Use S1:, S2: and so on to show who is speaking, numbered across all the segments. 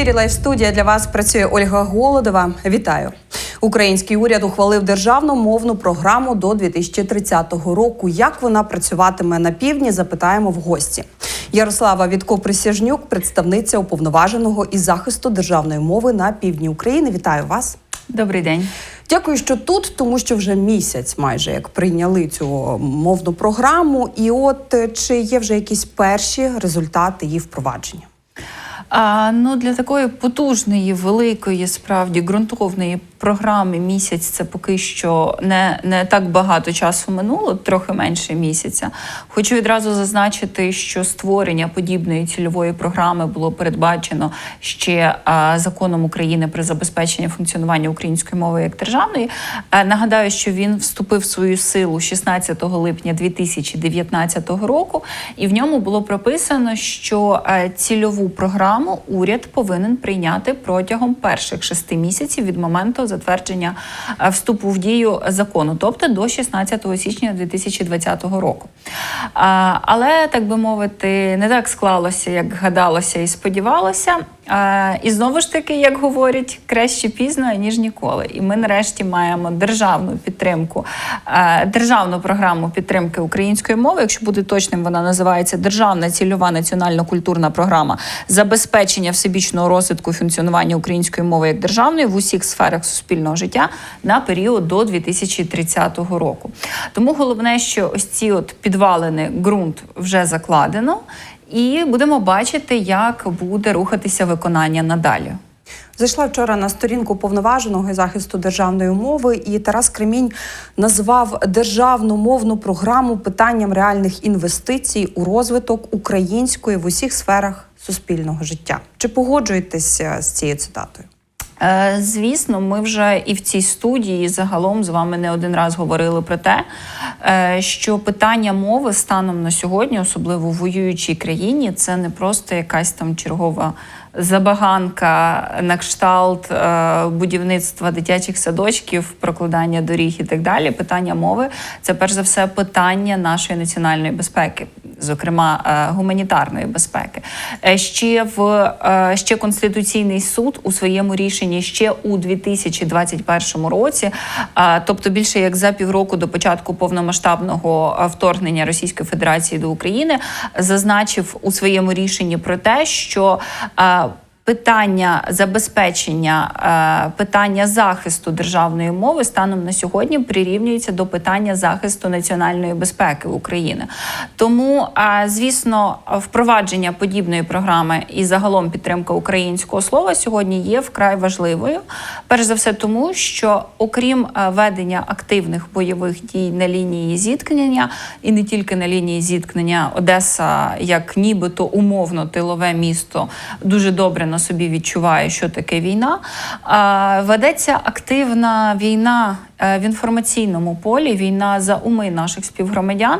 S1: ефірі Лайв студія для вас працює Ольга Голодова. Вітаю. Український уряд ухвалив державну мовну програму до 2030 року. Як вона працюватиме на півдні? Запитаємо в гості. Ярослава Вітко Присяжнюк, представниця уповноваженого із захисту державної мови на півдні України. Вітаю вас.
S2: Добрий день.
S1: Дякую, що тут, тому що вже місяць, майже як прийняли цю мовну програму. І от е, чи є вже якісь перші результати її впровадження?
S2: А, ну для такої потужної, великої, справді ґрунтовної програми місяць це поки що не, не так багато часу минуло, трохи менше місяця. Хочу відразу зазначити, що створення подібної цільової програми було передбачено ще а, законом України про забезпечення функціонування української мови як державної. Е, нагадаю, що він вступив в свою силу 16 липня 2019 року, і в ньому було прописано, що е, цільову програму уряд повинен прийняти протягом перших шести місяців від моменту затвердження е, вступу в дію закону, тобто до 16 січня 2020 року. Але так би мовити, не так склалося, як гадалося і сподівалося. І знову ж таки, як говорять, краще пізно ніж ніколи. І ми нарешті маємо державну підтримку, державну програму підтримки української мови. Якщо бути точним, вона називається Державна цільова національно-культурна програма забезпечення всебічного розвитку функціонування української мови як державної в усіх сферах суспільного життя на період до 2030 року. Тому головне, що ось ці от підвалини ґрунт вже закладено. І будемо бачити, як буде рухатися виконання надалі.
S1: Зайшла вчора на сторінку повноваженого захисту державної мови, і Тарас Кремінь назвав державну мовну програму питанням реальних інвестицій у розвиток української в усіх сферах суспільного життя. Чи погоджуєтеся з цією цитатою?
S2: Е, Звісно, ми вже і в цій студії загалом з вами не один раз говорили про те, е, що питання мови станом на сьогодні, особливо в воюючій країні, це не просто якась там чергова забаганка на кшталт е, будівництва дитячих садочків, прокладання доріг і так далі. Питання мови це перш за все питання нашої національної безпеки, зокрема е, гуманітарної безпеки. Е, Ще в е, ще конституційний суд у своєму рішенні ще у 2021 році, тобто більше як за півроку до початку повномасштабного вторгнення Російської Федерації до України, зазначив у своєму рішенні про те, що Питання забезпечення, е, питання захисту державної мови станом на сьогодні прирівнюється до питання захисту національної безпеки України. Тому, е, звісно, впровадження подібної програми і загалом підтримка українського слова сьогодні є вкрай важливою. Перш за все, тому що окрім е, ведення активних бойових дій на лінії зіткнення, і не тільки на лінії зіткнення, Одеса, як нібито умовно тилове місто, дуже добре на собі відчуває, що таке війна. Ведеться активна війна в інформаційному полі, війна за уми наших співгромадян.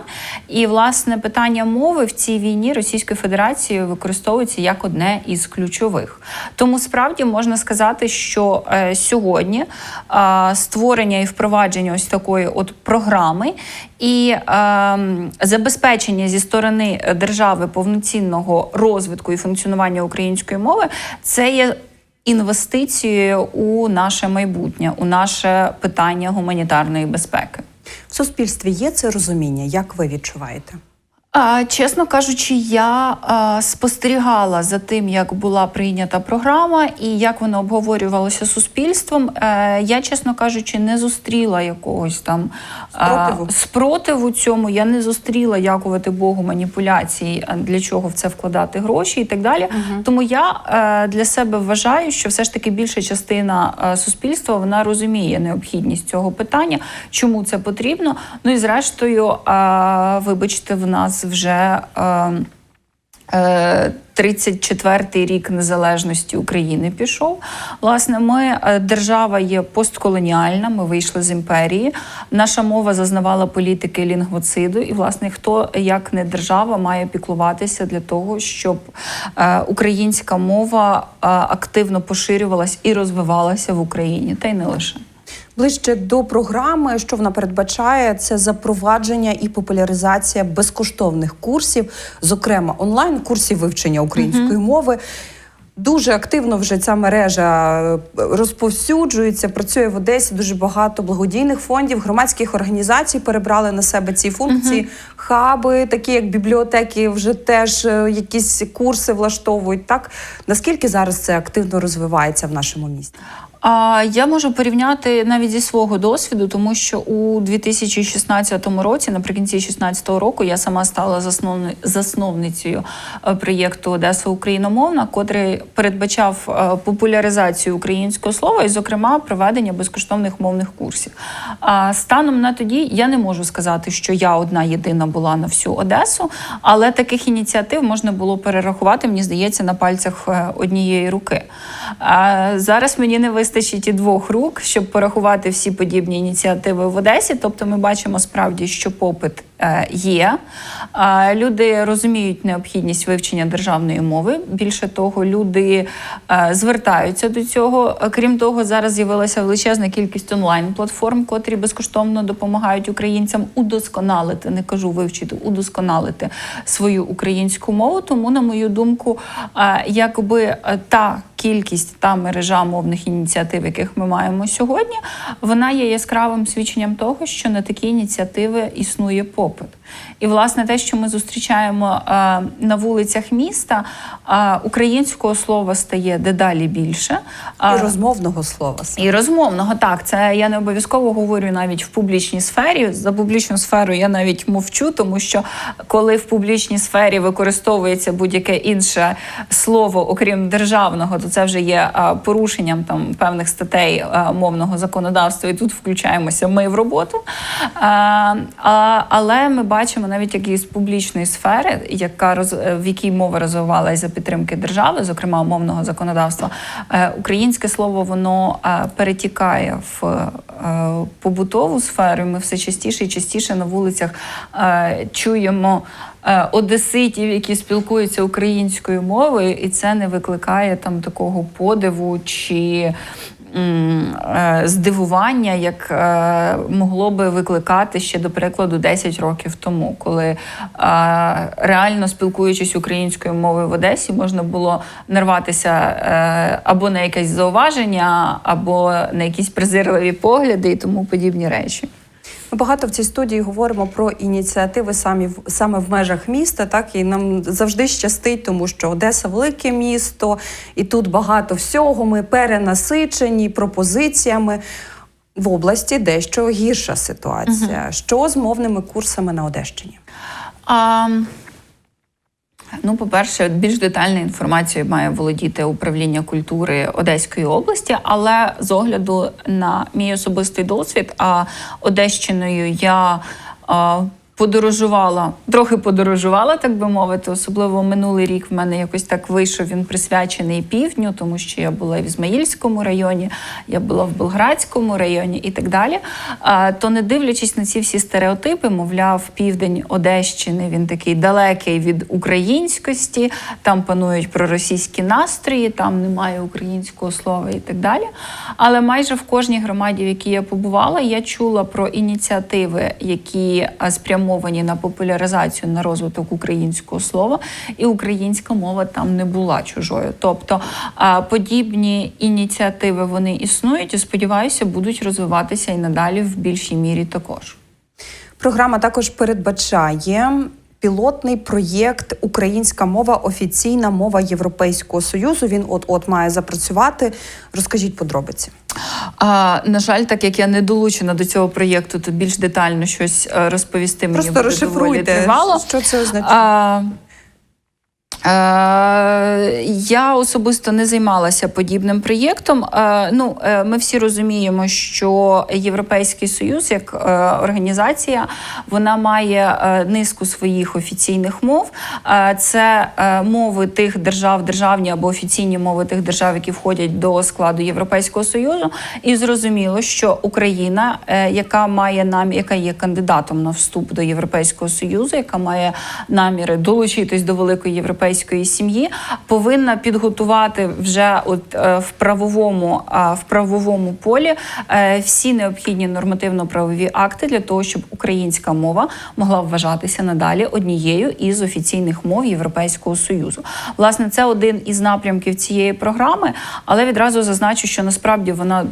S2: І, власне, питання мови в цій війні Російської Федерації використовується як одне із ключових. Тому справді можна сказати, що е, сьогодні е, створення і впровадження ось такої от програми і е, забезпечення зі сторони держави повноцінного розвитку і функціонування української мови це є інвестицією у наше майбутнє, у наше питання гуманітарної безпеки.
S1: В суспільстві є це розуміння, як ви відчуваєте?
S2: Чесно кажучи, я спостерігала за тим, як була прийнята програма і як вона обговорювалася суспільством. Е, я, чесно кажучи, не зустріла якогось там
S1: Спротиву?
S2: Спротиву цьому. Я не зустріла дякувати Богу маніпуляцій, для чого в це вкладати гроші і так далі. Тому я е, для себе вважаю, що все ж таки більша частина е, суспільства вона розуміє необхідність цього питання, чому це потрібно. Ну і зрештою, вибачте, в нас вже. Е, е, 34-й рік незалежності України пішов. Власне, ми е, держава є постколоніальна. Ми вийшли з імперії. Наша мова зазнавала політики лінгвоциду, і власне хто як не держава має піклуватися для того, щоб е, українська мова е, активно поширювалась і розвивалася в Україні, та й не лише.
S1: Ближче до програми, що вона передбачає, це запровадження і популяризація безкоштовних курсів, зокрема онлайн курсів вивчення української мови. Дуже активно вже ця мережа е, розповсюджується, працює в Одесі дуже багато благодійних фондів, громадських організацій перебрали на себе ці функції. Хаби, такі як бібліотеки, вже теж е, якісь курси влаштовують. Так наскільки зараз це активно розвивається в нашому місті?
S2: А я можу порівняти навіть зі свого досвіду, тому що у 2016 році, наприкінці 2016 року, я сама стала засновни- засновницею е, проєкту Одеса Україномовна, котрий передбачав е, популяризацію українського слова і, зокрема, проведення безкоштовних мовних курсів. А станом на тоді я не можу сказати, що я одна єдина була на всю Одесу, але таких ініціатив можна було перерахувати, мені здається, на пальцях е, однієї руки. А зараз мені не вистачить і двох рук, щоб порахувати всі подібні ініціативи в Одесі. Тобто, ми бачимо справді, що попит є. Люди розуміють необхідність вивчення державної мови. Більше того, люди е, звертаються до цього. Е, Крім того, зараз з'явилася величезна кількість онлайн-платформ, котрі безкоштовно допомагають українцям удосконалити, не кажу вивчити, удосконалити свою українську мову. Тому, на мою думку, е, якби е, та кількість та мережа мовних ініціатив, яких ми маємо сьогодні, вона є яскравим свідченням того, що на такі ініціативи існує попит. опыт. І власне те, що ми зустрічаємо е, на вулицях міста, е, українського слова стає дедалі більше.
S1: І
S2: Е,
S1: розмовного слова.
S2: і розмовного так, це я не обов'язково говорю навіть в публічній сфері. За публічну сферу я навіть мовчу, тому що коли в публічній сфері використовується будь-яке інше слово, окрім державного, то це вже є а, порушенням там певних статей а, мовного законодавства, і тут включаємося ми в роботу. А, а, але ми бачимо навіть як із публічної сфери, яка роз, е, в якій мова розвивалася за підтримки держави, зокрема мовного законодавства, е, українське слово воно е, перетікає в побутову сферу. Ми все частіше і частіше на вулицях чуємо. Одеситів, які спілкуються українською мовою, і це не викликає там такого подиву чи здивування, як е, могло би викликати ще до прикладу 10 років тому, коли е, реально спілкуючись українською мовою в Одесі, можна було нарватися е, або на якесь зауваження, або на якісь презирливі погляди і тому подібні речі.
S1: Ми багато в цій студії говоримо про ініціативи самі саме в межах міста. Так і нам завжди щастить, тому що Одеса велике місто, і тут багато всього. Ми перенасичені пропозиціями. В області дещо гірша ситуація. Що з мовними курсами на Одещині?
S2: А, ну, по-перше, більш детальною інформацією має володіти управління культури Одеської області, але з огляду на мій особистий досвід, а Одещиною я. Подорожувала, трохи подорожувала, так би мовити. Особливо минулий рік в мене якось так вийшов. Він присвячений півдню, тому що я була в Ізмаїльському районі, я була в Белградському районі і так далі. То не дивлячись на ці всі стереотипи, мовляв, південь Одещини він такий далекий від українськості, там панують проросійські настрої, там немає українського слова і так далі. Але майже в кожній громаді, в якій я побувала, я чула про ініціативи, які а, спрямовані на популяризацію на розвиток українського слова, і українська мова там не була чужою. Тобто подібні ініціативи вони існують і сподіваюся, будуть розвиватися і надалі в більшій мірі також.
S1: Програма також передбачає пілотний проєкт Українська мова офіційна мова Європейського союзу. Він от от має запрацювати. Розкажіть подробиці.
S2: А, на жаль, так як я не долучена до цього проєкту, то більш детально щось е, розповісти мені
S1: Просто
S2: буде доволі тривало.
S1: що це означає.
S2: А, я особисто не займалася подібним проєктом. Е, ну, е, ми всі розуміємо, що Європейський Союз як е, організація вона має е, низку своїх офіційних мов. Е, це е, мови тих держав, державні або офіційні мови тих держав, які входять до складу Європейського Союзу. І зрозуміло, що Україна, е, яка має нам, яка є кандидатом на вступ до Європейського Союзу, яка має наміри долучитись до великої європейської європейської сім'ї, повинна підготувати вже от е, в правовому в правовому полі е, всі необхідні нормативно-правові акти для того, щоб українська мова могла вважатися надалі однією із офіційних мов Європейського союзу. Власне, це один із напрямків цієї програми, але відразу зазначу, що насправді вона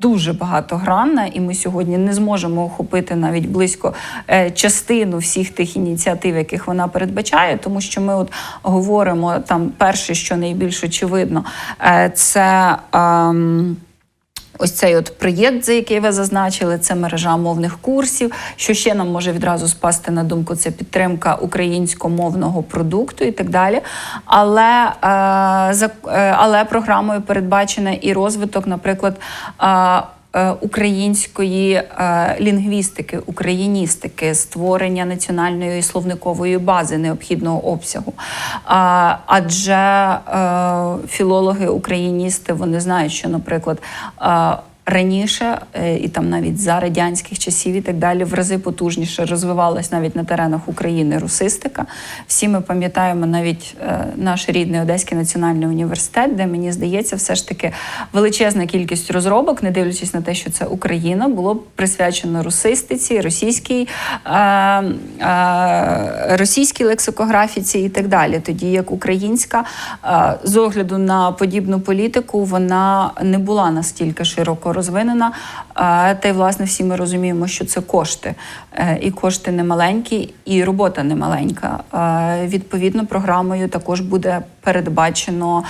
S2: дуже багатогранна, і ми сьогодні не зможемо охопити навіть близько е, частину всіх тих ініціатив, яких вона передбачає, тому що ми от говоримо там перше, що найбільш очевидно, е, це. ем, Ось цей от проєкт, за який ви зазначили, це мережа мовних курсів. Що ще нам може відразу спасти на думку, це підтримка українськомовного продукту і так далі. Але, е, е, але програмою передбачено і розвиток, наприклад. Е, Української е, лінгвістики, україністики, створення національної словникової бази необхідного обсягу. Адже е, філологи, україністи вони знають, що, наприклад, раніше е, і там навіть за радянських часів і так далі в рази потужніше розвивалась навіть на теренах України русистика. Всі ми пам'ятаємо навіть е, наш рідний Одеський національний університет, де мені здається, все ж таки величезна кількість розробок, не дивлячись на те, що це Україна, було присвячено русистиці, російській, е, російській лексикографіці і так далі. Тоді як українська з огляду на подібну політику вона не була настільки широко розвинена. Та й власне всі ми розуміємо, що це кошти, Е, і кошти немаленькі, і робота немаленька. маленька. Відповідно, програмою також буде передбачено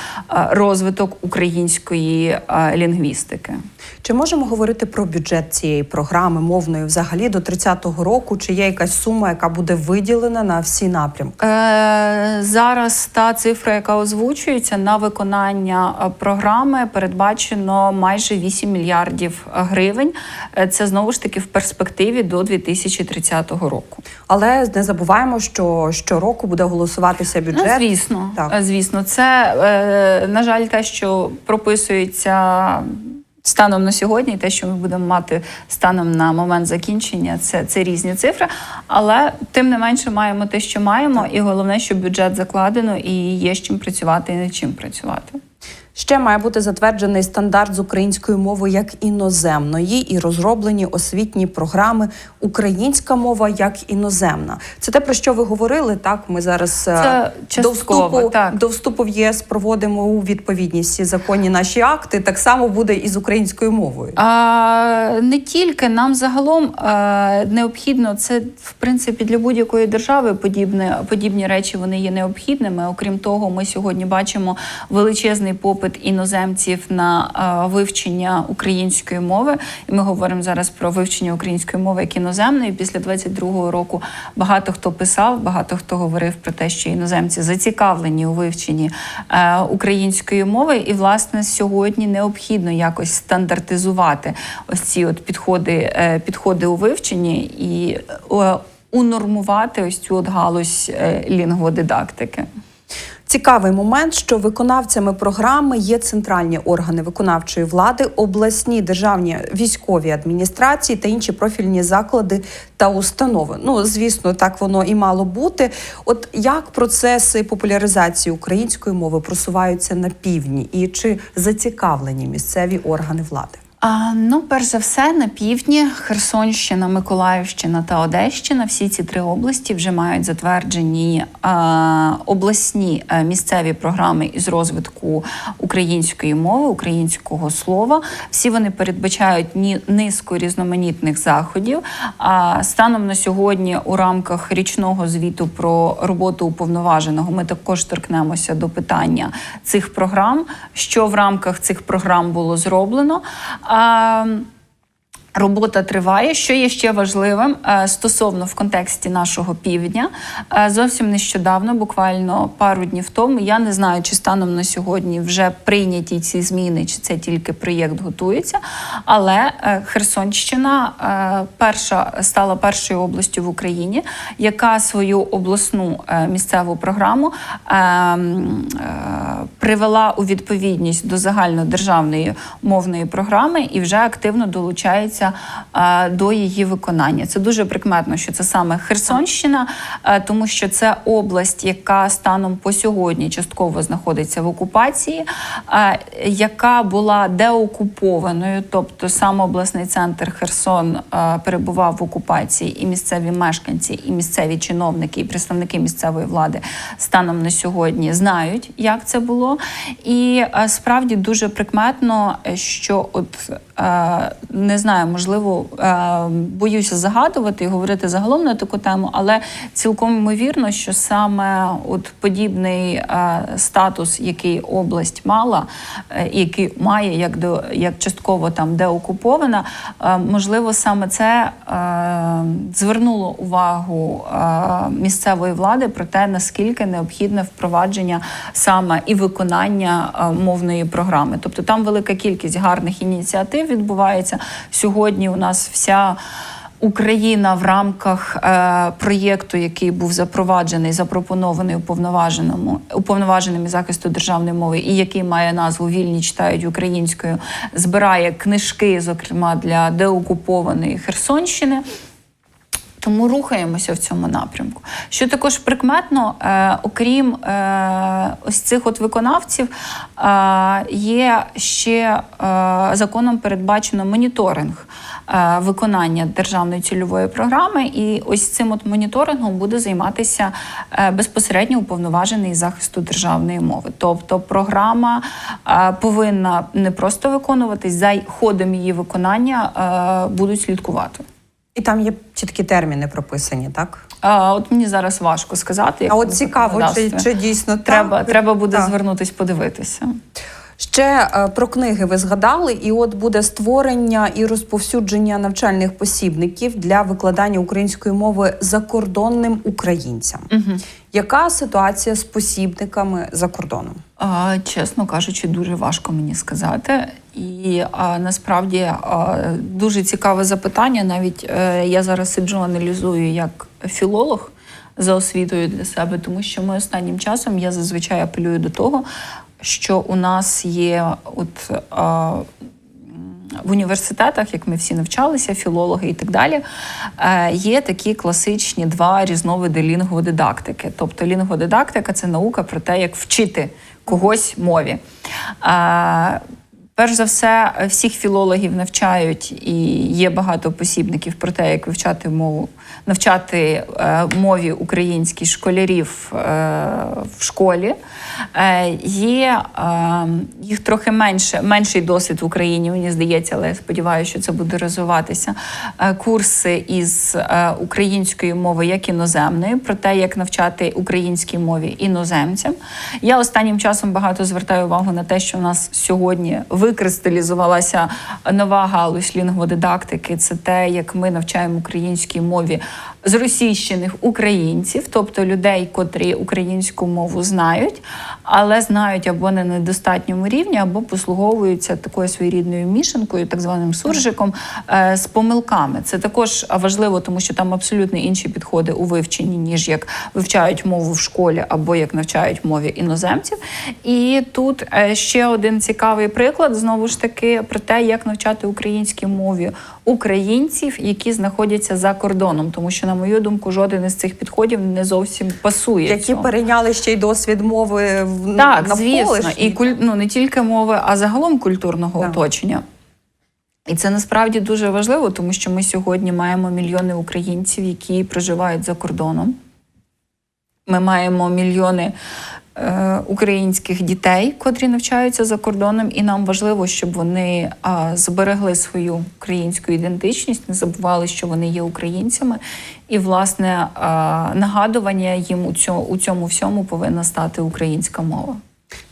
S2: розвиток української лінгвістики.
S1: Чи можемо говорити про бюджет цієї програми мовної взагалі до 30-го року? Чи є якась сума, яка буде виділена на всі напрямки?
S2: Е, зараз та цифра, яка озвучується на виконання е, програми, передбачено майже 8 мільярдів гривень. Е, Це знову ж таки в перспективі до 2030 року.
S1: Але не забуваємо, що щороку буде голосуватися бюджет.
S2: Ну, звісно,
S1: Так.
S2: Е, звісно, це е, на жаль, те, що прописується. Станом на сьогодні, і те, що ми будемо мати станом на момент закінчення, це, це різні цифри. Але тим не менше маємо те, що маємо, і головне, що бюджет закладено, і є з чим працювати, і над чим працювати.
S1: Ще має бути затверджений стандарт з української мови як іноземної і розроблені освітні програми Українська мова як іноземна. Це те про що ви говорили. Так, ми зараз е,
S2: Це
S1: до вступу
S2: так.
S1: до вступу в ЄС проводимо у відповідність всі законні наші акти. Так само буде і з українською мовою.
S2: А, не тільки нам загалом а, необхідно це в принципі для будь-якої держави подібне подібні речі вони є необхідними. Окрім того, ми сьогодні бачимо величезний попит іноземців на вивчення української мови. І ми говоримо зараз про вивчення української мови як іноземної. Після 22-го року багато хто писав, багато хто говорив про те, що іноземці зацікавлені у вивченні е, української мови, і власне сьогодні необхідно якось стандартизувати ось ці от підходи, е, підходи у вивченні і е, унормувати ось цю от галузь е, лінгводидактики.
S1: Цікавий момент, що виконавцями програми є центральні органи виконавчої влади, обласні державні військові адміністрації та інші профільні заклади та установи. Ну звісно, так воно і мало бути. От як процеси популяризації української мови просуваються на півдні, і чи зацікавлені місцеві органи влади?
S2: А, ну, перш за все, на півдні Херсонщина, Миколаївщина та Одещина. Всі ці три області вже мають затверджені а, обласні а, місцеві програми із розвитку української мови, українського слова. Всі вони передбачають ні низку різноманітних заходів. А станом на сьогодні, у рамках річного звіту про роботу уповноваженого, ми також торкнемося до питання цих програм, що в рамках цих програм було зроблено. А, Робота триває. Що є ще важливим е, стосовно в контексті нашого півдня, е, зовсім нещодавно, буквально пару днів тому, я не знаю, чи станом на сьогодні вже прийняті ці зміни, чи це тільки проєкт готується. Але е, Херсонщина перша стала першою областю в Україні, яка свою обласну місцеву програму привела у відповідність до загальнодержавної мовної програми і вже активно долучається е, до її виконання. Це дуже прикметно, що це саме Херсонщина, е, тому що це область, яка станом по сьогодні частково знаходиться в окупації, е, яка була деокупованою, тобто сам обласний центр Херсон перебував в окупації, і місцеві мешканці, і місцеві чиновники, і представники місцевої влади станом на сьогодні знають, як це було. І справді дуже прикметно, що от не знаю, можливо, е, боюся загадувати і говорити загалом на таку тему, але цілком ймовірно, що саме от подібний е, статус, який область мала, е, який має як до як частково там деокупована, е, можливо, саме це е, звернуло увагу е, місцевої влади про те, наскільки необхідне впровадження саме і виконання е, мовної програми. Тобто там велика кількість гарних ініціатив відбувається сьогодні. У нас вся. Україна в рамках е, проєкту, який був запроваджений, запропонований уповноваженому уповноваженим захисту державної мови, і який має назву Вільні читають українською, збирає книжки, зокрема для деокупованої Херсонщини. Тому рухаємося в цьому напрямку. Що також прикметно, е, окрім е, ось цих от виконавців, е, є ще е, законом передбачено моніторинг е, виконання державної цільової програми. І ось цим от моніторингом буде займатися е, безпосередньо уповноважений захисту державної мови. Тобто програма е, повинна не просто виконуватись, за ходом її виконання е, будуть слідкувати.
S1: І там є чіткі терміни прописані, так?
S2: А, от мені зараз важко сказати. як
S1: А от цікаво, чи, чи дійсно
S2: треба,
S1: так?
S2: треба буде
S1: Так.
S2: звернутись, подивитися.
S1: Ще е, про книги ви згадали, і от буде створення і розповсюдження навчальних посібників для викладання української мови закордонним українцям.
S2: Угу.
S1: Яка ситуація з посібниками за кордоном?
S2: А, чесно кажучи, дуже важко мені сказати. І а, насправді а, дуже цікаве запитання. Навіть е, я зараз сиджу, аналізую як філолог за освітою для себе, тому що ми останнім часом я зазвичай апелюю до того, що у нас є от. А, в університетах, як ми всі навчалися, філологи і так далі, е, є такі класичні два різновиди лінгводидактики. Тобто лінгводидактика це наука про те, як вчити когось мові. А, Перш за все, всіх філологів навчають, і є багато посібників про те, як вивчати мову, навчати е, мові українській школярів е, в школі. Е, є їх трохи менше, менший досвід в Україні, мені здається, але я сподіваюся, що це буде розвиватися. Курси із української мови як іноземної, про те, як навчати українській мові іноземцям. Я останнім часом багато звертаю увагу на те, що в нас сьогодні викристалізувалася нова галузь лінгводидактики. Це те, як ми навчаємо українській мові люди. Зросійщених українців, тобто людей, котрі українську мову знають, але знають або на недостатньому рівні, або послуговуються такою своєрідною мішанкою, так званим суржиком, е, з помилками. Це також важливо, тому що там абсолютно інші підходи у вивченні, ніж як вивчають мову в школі або як навчають мові іноземців. І тут е, ще один цікавий приклад знову ж таки про те, як навчати українській мові українців, які знаходяться за кордоном, тому що, на мою думку, жоден із цих підходів не зовсім пасує.
S1: Які
S2: цьому.
S1: перейняли ще й досвід мови в
S2: Так, звісно, і куль... ну, не тільки мови, а загалом культурного
S1: Так.
S2: оточення. І це насправді дуже важливо, тому що ми сьогодні маємо мільйони українців, які проживають за кордоном. Ми маємо мільйони українських дітей, котрі навчаються за кордоном, і нам важливо, щоб вони зберегли свою українську ідентичність, не забували, що вони є українцями. І, власне, нагадування їм у цьому, у цьому всьому повинна стати українська мова.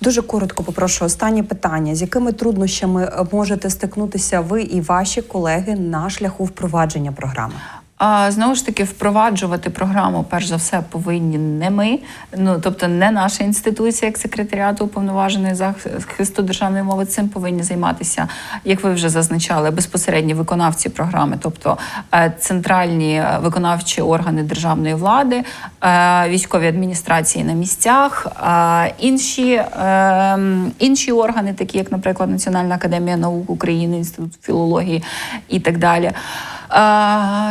S1: Дуже коротко попрошу останнє питання: з якими труднощами е, можете стикнутися ви і ваші колеги на шляху впровадження програми?
S2: А знову ж таки, впроваджувати програму, перш за все, повинні не ми, ну тобто не наша інституція, як секретаріату уповноваженої захисту державної мови. Цим повинні займатися, як ви вже зазначали, безпосередні виконавці програми, тобто е, центральні е, виконавчі органи державної влади, е, військові адміністрації на місцях, інші, е, інші органи, такі як, наприклад, Національна академія наук України, інститут філології і так далі.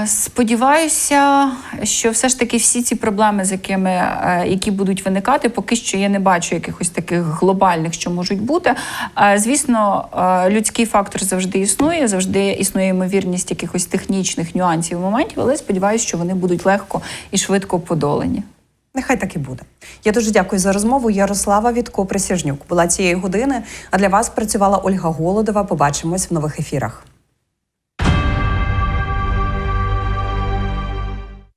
S2: Сподіваюся, що все ж таки всі ці проблеми, з якими е, які будуть виникати, поки що я не бачу якихось таких глобальних, що можуть бути. Звісно, е, людський фактор завжди існує, завжди існує ймовірність якихось технічних нюансів моментів, але сподіваюся, що вони будуть легко і швидко подолані.
S1: Нехай так і буде. Я дуже дякую за розмову. Ярослава Вітко Присяжнюк була цієї години. А для вас працювала Ольга Голодова. Побачимось в нових ефірах.